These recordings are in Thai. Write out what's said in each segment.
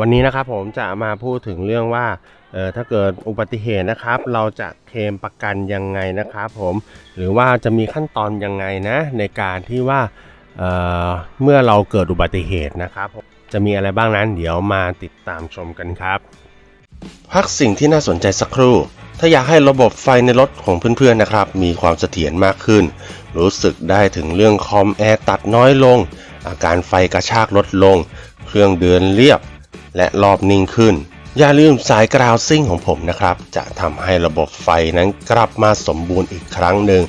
วันนี้นะครับผมจะมาพูดถึงเรื่องว่าเออถ้าเกิดอุบัติเหตุนะครับ เราจะเคลมประกันยังไงนะครับผมหรือว่าจะมีขั้นตอนยังไงนะในการที่ว่าเเมื่อเราเกิดอุบัติเหตุนะครับผมจะมีอะไรบ้างนั้นเดี๋ยวมาติดตามชมกันครับ พักสิ่งที่น่าสนใจสักครู่ ถ้าอยากให้ระบบไฟในรถของเพื่อนๆนะครับ มีความเสถียรมากขึ้น รู้สึกได้ถึงเรื่องคอมแอร์ตัดน้อยลง อาการไฟกระชากลดลง เครื่องเดินเรียบ และรอบนิ่งขึ้น อย่าลืมสายกราวซิ่งของผมนะครับ จะทำให้ระบบไฟนั้นกลับมาสมบูรณ์อีกครั้งหนึ่ง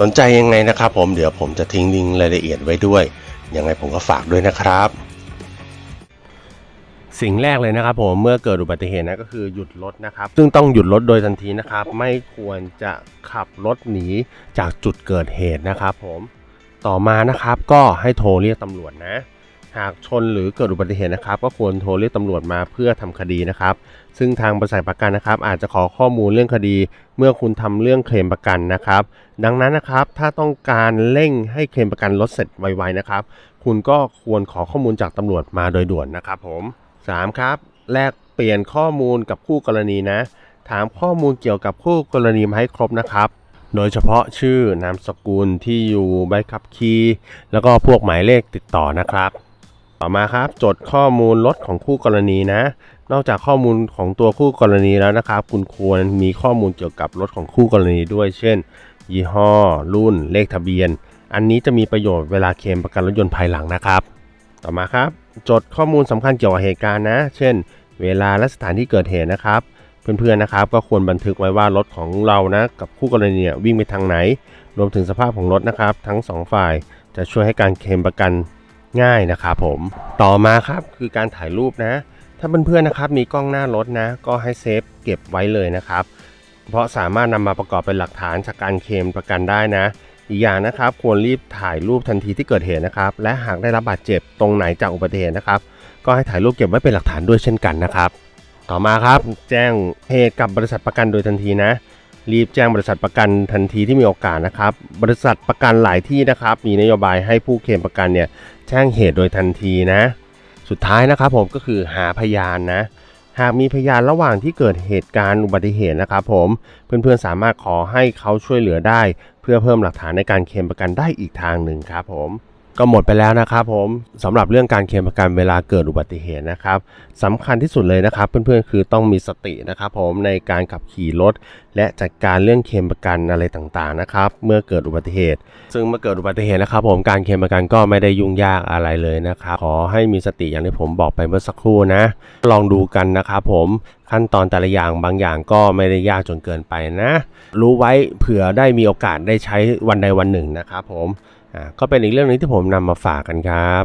สนใจยังไงนะครับผมเดี๋ยวผมจะทิ้งลิงก์รายละเอียดไว้ด้วย ยังไงผมก็ฝากด้วยนะครับ สิ่งแรกเลยนะครับผมเมื่อเกิดอุบัติเหตุนะก็คือหยุดรถนะครับ ซึ่งต้องหยุดรถโดยทันทีนะครับ ไม่ควรจะขับรถหนีจากจุดเกิดเหตุนะครับ ผมต่อมานะครับก็ให้โทรเรียกตำรวจนะ หากชนหรือเกิดอุบัติเหตุนะครับ ก็ควรโทรเรียกตำรวจมาเพื่อทำคดีนะครับ ซึ่งทางบริษัทประกันนะครับ อาจจะขอข้อมูลเรื่องคดี เมื่อคุณทำเรื่องเคลมประกันนะครับ ดังนั้นนะครับถ้าต้องการเร่งให้เคลมประกันรถเสร็จไวๆนะครับ คุณก็ควรขอข้อมูลจากตำรวจมาโดยด่วนนะครับผม 3. ครับแลกเปลี่ยนข้อมูลกับคู่กรณีนะ ถามข้อมูลเกี่ยวกับคู่กรณีมาให้ครบนะครับโดยเฉพาะชื่อนามสกุลที่อยู่ใบขับขี่แล้วก็พวกหมายเลขติดต่อนะครับ ต่อมาครับจดข้อมูลรถของคู่กรณีนะ นอกจากข้อมูลของตัวคู่กรณีแล้วนะครับ คุณควรมีข้อมูลเกี่ยวกับรถของคู่กรณีด้วย เช่น ยี่ห้อ รุ่น เลขทะเบียน อันนี้จะมีประโยชน์เวลาเคลมประกันรถยนต์ภายหลังนะครับ ต่อมาครับ จดข้อมูลสำคัญเกี่ยวกับเหตุการณ์นะ เช่น เวลาและสถานที่เกิดเหตุนะครับเพื่อนๆนะครับก็ควรบันทึกไว้ว่ารถของเรานะกับคู่กรณีวิ่งไปทางไหน รวมถึงสภาพของรถนะครับ ทั้งสองฝ่ายจะช่วยให้การเคลมประกัน ง่ายนะครับผมต่อมาครับคือการถ่ายรูปนะ ถ้าเพื่อนๆนะครับมีกล้องหน้ารถนะ ก็ให้เซฟเก็บไว้เลยนะครับ เพราะสามารถนำมาประกอบเป็นหลักฐานจากการเคลมประกันได้นะ อีกอย่างนะครับ ควรรีบถ่ายรูปทันทีที่เกิดเหตุนะครับ และหากได้รับบาดเจ็บตรงไหนจากอุบัติเหตุนะครับ ก็ให้ถ่ายรูปเก็บไว้เป็นหลักฐานด้วยเช่นกันนะครับต่อมาครับแจ้งเหตุกับบริษัทประกันโดยทันทีนะ รีบแจ้งบริษัทประกันทันทีที่มีโอกาสนะครับ บริษัทประกันหลายที่นะครับ มีนโยบายให้ผู้เคลมประกันเนี่ย แจ้งเหตุโดยทันทีนะ สุดท้ายนะครับผมก็คือหาพยานนะ หากมีพยานระหว่างที่เกิดเหตุการณ์อุบัติเหตุนะครับผมเพื่อนๆสามารถขอให้เขาช่วยเหลือได้ เพื่อเพิ่มหลักฐานในการเคลมประกันได้อีกทางหนึ่งครับผม ก็หมดไปแล้วนะครับผมสำหรับเรื่องการเคลมประกันเวลาเกิดอุบัติเหตุนะครับสำคัญที่สุดเลยนะครับ เพื่อนๆคือต้องมีสตินะครับผมในการขับขี่รถ และจัดการเรื่องเคลมประกันอะไรต่างๆนะครับเมื่อเกิดอุบัติเหตุ ซึ่งเมื่อเกิดอุบัติเหตุนะครับ ผมการเคลมประกันก็ไม่ได้ยุ่งยากอะไรเลยนะครับขอให้มีสติอย่างที่ผมบอกไปเมื่อสักครู่นะ ลองดูกันนะครับผมขั้นตอนแต่ละอย่างบางอย่างก็ไม่ได้ยากจนเกินไปนะ รู้ไว้เผื่อได้มีโอกาสได้ใช้วันใดวันหนึ่งนะครับผม ก็เป็นอีกเรื่องหนึงที่ผมนำมาฝากกันครับ